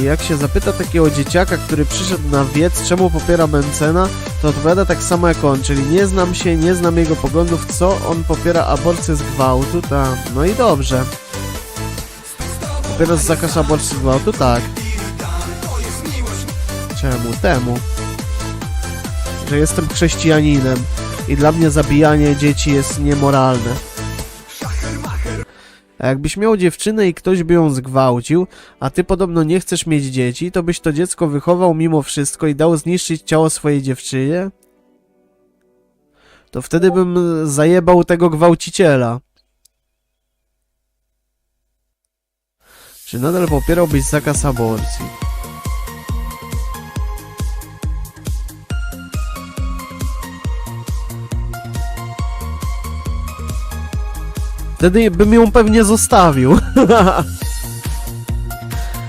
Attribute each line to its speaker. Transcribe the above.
Speaker 1: I jak się zapyta takiego dzieciaka, który przyszedł na wiec, czemu popiera Mencena, to odpowiada tak samo jak on, czyli nie znam się, nie znam jego poglądów, co on popiera aborcję z gwałtu, tam. No i dobrze. Popiera zakaz aborcji z gwałtu, tak. Czemu? Temu. Że jestem chrześcijaninem i dla mnie zabijanie dzieci jest niemoralne. A jakbyś miał dziewczynę i ktoś by ją zgwałcił, a ty podobno nie chcesz mieć dzieci, to byś to dziecko wychował mimo wszystko i dał zniszczyć ciało swojej dziewczynie? To wtedy bym zajebał tego gwałciciela. Czy nadal popierałbyś zakaz aborcji? Wtedy bym ją pewnie zostawił.